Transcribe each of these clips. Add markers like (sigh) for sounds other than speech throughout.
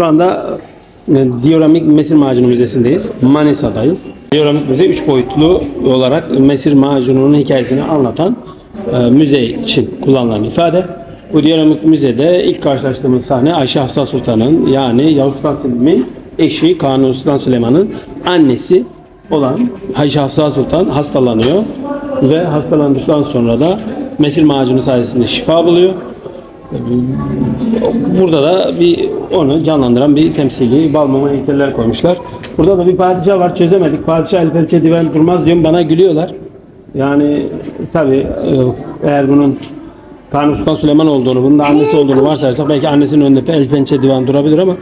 Şu anda e, Dioramik Mesir Macunu Müzesi'ndeyiz. Manisa'dayız. Dioramik Müze 3 boyutlu olarak Mesir Macunu'nun hikayesini anlatan e, müze için kullanılan ifade. Bu Dioramik Müze'de ilk karşılaştığımız sahne Ayşe Hafsa Sultan'ın yani Yavuz Sultan Selim'in eşi Kanuni Sultan Süleyman'ın annesi olan Ayşe Hafsa Sultan hastalanıyor ve hastalandıktan sonra da Mesir Macunu sayesinde şifa buluyor. Burada da bir onu canlandıran bir temsili balmuma heykeller koymuşlar. Burada da bir padişah var çözemedik. Padişah el pençe divan durmaz diyorum bana gülüyorlar. Yani tabi eğer bunun Kanuni Sultan Süleyman olduğunu, bunun da annesi olduğunu varsayarsak belki annesinin önünde el pençe divan durabilir ama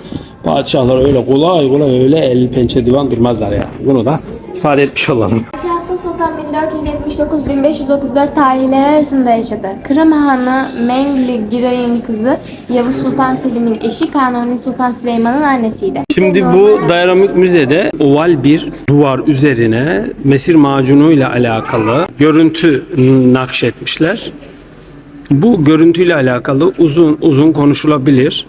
padişahlar öyle kolay kolay öyle el pençe divan durmazlar yani. Bunu da ifade etmiş olalım. Ayşe Hafsa Sultan 1479-1534 tarihleri arasında yaşadı. Kırım Hanı Mengli Giray'ın kızı Yavuz Sultan Selim'in eşi Kanuni Sultan Süleyman'ın annesiydi. Şimdi bu Dairamik Müze'de oval bir duvar üzerine mesir macunu ile alakalı görüntü nakşetmişler. Bu görüntüyle alakalı uzun uzun konuşulabilir.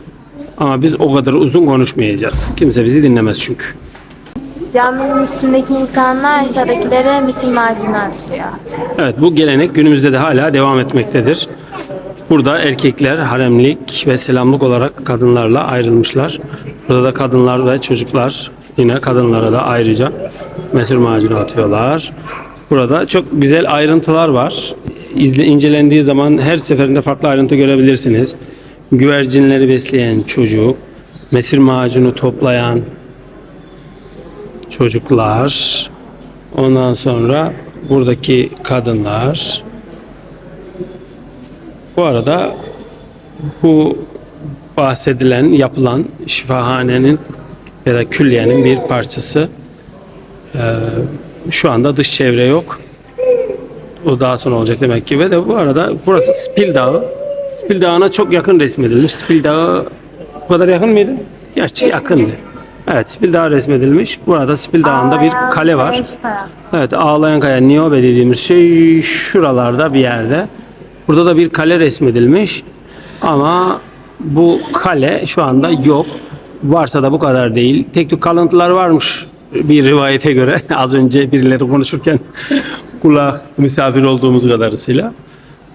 Ama biz o kadar uzun konuşmayacağız. Kimse bizi dinlemez çünkü. Caminin üstündeki insanlar aşağıdakilere misil macunu atıyor. Evet bu gelenek günümüzde de hala devam etmektedir. Burada erkekler haremlik ve selamlık olarak kadınlarla ayrılmışlar. Burada da kadınlar ve çocuklar yine kadınlara da ayrıca mesir macunu atıyorlar. Burada çok güzel ayrıntılar var. İzle, incelendiği zaman her seferinde farklı ayrıntı görebilirsiniz. Güvercinleri besleyen çocuk, mesir macunu toplayan çocuklar, ondan sonra buradaki kadınlar. Bu arada bu bahsedilen, yapılan şifahanenin ya da külliyenin bir parçası. Ee, şu anda dış çevre yok. O daha sonra olacak demek ki. Ve de bu arada burası Spil Dağı. Spil Dağı'na çok yakın resmedilmiş. Spil Dağı bu kadar yakın mıydı? Gerçi yakındı. Evet Spil Dağı resmedilmiş. Burada Spil Dağı'nda bir kale var. Evet Ağlayan Kaya Niobe dediğimiz şey şuralarda bir yerde. Burada da bir kale resmedilmiş. Ama bu kale şu anda yok. Varsa da bu kadar değil. Tek tük kalıntılar varmış bir rivayete göre. (laughs) Az önce birileri konuşurken (laughs) kulağa misafir olduğumuz kadarısıyla.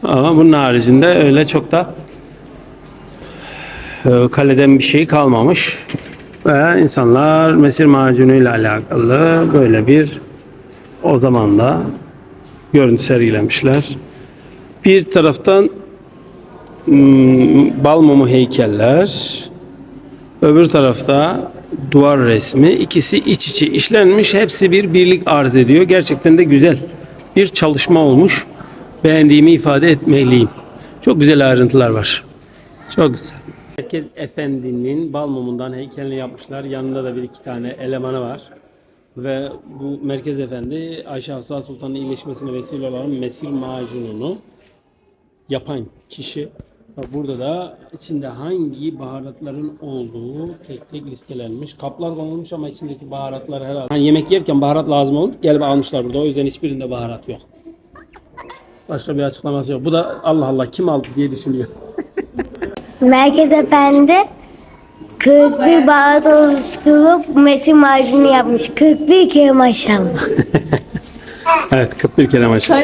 Ama bunun haricinde öyle çok da e, kaleden bir şey kalmamış. Ve insanlar mesir macunu ile alakalı böyle bir o zaman da görüntü sergilemişler. Bir taraftan hmm, bal mumu heykeller, öbür tarafta duvar resmi. İkisi iç içe işlenmiş. Hepsi bir birlik arz ediyor. Gerçekten de güzel bir çalışma olmuş. Beğendiğimi ifade etmeliyim. Çok güzel ayrıntılar var. Çok güzel. Merkez Efendi'nin bal mumundan heykelini yapmışlar. Yanında da bir iki tane elemanı var. Ve bu Merkez Efendi Ayşe Hafsa Sultan'ın iyileşmesine vesile olan mesir macununu yapan kişi. Burada da içinde hangi baharatların olduğu tek tek listelenmiş. Kaplar konulmuş ama içindeki baharatlar herhalde. Hani yemek yerken baharat lazım olur. Gelip almışlar burada. O yüzden hiçbirinde baharat yok. Başka bir açıklaması yok. Bu da Allah Allah kim aldı diye düşünüyor. Merkez Efendi 41 baharat oluşturup mesir macunu yapmış. 41 kere maşallah. (laughs) evet 41 kere maşallah.